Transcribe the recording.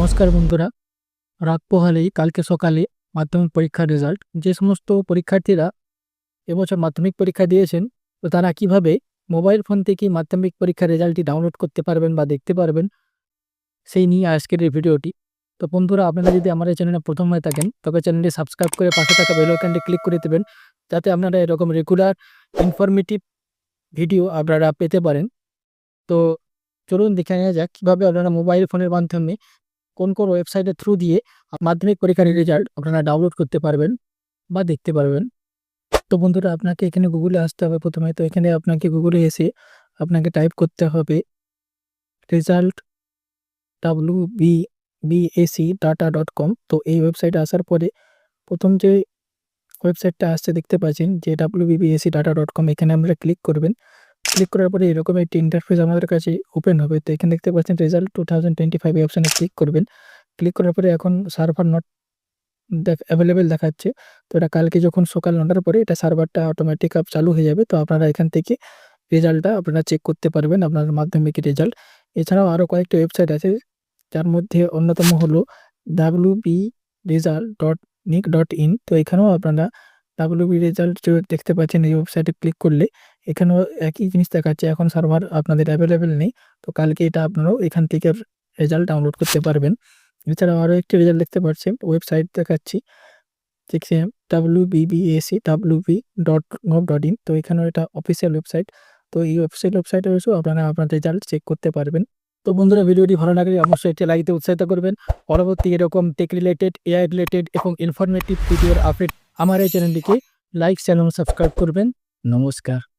নমস্কার বন্ধুরা। রাত পোহালেই কালকে সকালে মাধ্যমিক পরীক্ষার রেজাল্ট যে সমস্ত পরীক্ষার্থীরা এবছর মাধ্যমিক পরীক্ষা দিয়েছেন, তো তারা কীভাবে মোবাইল ফোন থেকে মাধ্যমিক পরীক্ষার রেজাল্টটি ডাউনলোড করতে পারবেন বা দেখতে পারবেন, সেই নিয়ে আজকের এই ভিডিওটি তো বন্ধুরা, আপনারা যদি আমার এই চ্যানেলে প্রথম হয়ে থাকেন, তবে চ্যানেলটি সাবস্ক্রাইব করে পাশে থাকা বেল আইকনটি ক্লিক করে দেবেন, যাতে আপনারা এরকম রেগুলার ইনফরমেটিভ ভিডিও আপনারা পেতে পারেন। তো চলুন দেখে নেওয়া যাক কীভাবে আপনারা মোবাইল ফোনের মাধ্যমে কোন কোন ওয়েবসাইটের থ্রু দিয়ে মাধ্যমিক পরীক্ষার রেজাল্ট আপনারা ডাউনলোড করতে পারবেন বা দেখতে পারবেন। তো বন্ধুরা, আপনাকে এখানে গুগলে আসতে হবে প্রথমে। তো এখানে আপনাকে গুগলে এসে আপনাকে টাইপ করতে হবে result W B BSE data dot com তো এই ওয়েবসাইটে আসার পরে প্রথম যে ওয়েবসাইটটা আসছে দেখতে পাচ্ছেন, যে W BBSE data dot com এখানে আমরা ক্লিক করবেন। ক্লিক করার পরে এরকম একটি ইন্টারফেস আমাদের কাছে ওপেন হবে। তো এখানে দেখতে পাচ্ছেন result two thousand twenty five এই অপশানে ক্লিক করবেন। ক্লিক করার পরে এখন সার্ভার নট অ্যাভেলেবেল দেখাচ্ছে। তো এটা কালকে যখন সকাল নটার পরে এটা সার্ভারটা অটোমেটিক আপ চালু হয়ে যাবে। তো আপনারা এখান থেকে রেজাল্টটা আপনারা চেক করতে পারবেন আপনার মাধ্যমিকের রেজাল্ট এছাড়াও আরও কয়েকটি ওয়েবসাইট আছে, যার মধ্যে অন্যতম হলো W B result dot nic dot in তো এখানেও আপনারা ডাব্লু বি রেজাল্ট দেখতে পাচ্ছেন এই ওয়েবসাইটে ক্লিক করলে এখানেও একই জিনিস দেখাচ্ছে, এখন সার্ভার আপনাদের অ্যাভেলেবেল নেই। তো কালকে এটা আপনারাও এখান থেকে রেজাল্ট ডাউনলোড করতে পারবেন। এছাড়াও আরও একটি রেজাল্ট দেখতে পাচ্ছেন ওয়েবসাইট দেখাচ্ছি। দেখছি W BBSE W B dot gov dot in তো এখানেও এটা অফিসিয়াল ওয়েবসাইট তো এই ওয়েবসাইট ওয়েবসাইটে এসেও আপনারা আপনার রেজাল্ট চেক করতে পারবেন। তো বন্ধুরা, ভিডিওটি ভালো লাগলে অবশ্যই এটি লাইক উৎসাহিত করবেন। পরবর্তী এরকম টেক রিলেটেড এআই রিলেটেড এবং ইনফরমেটিভ ভিডিওর আপডেট আমার এই চ্যানেলটিকে লাইক চ্যানেল সাবস্ক্রাইব করবেন। নমস্কার।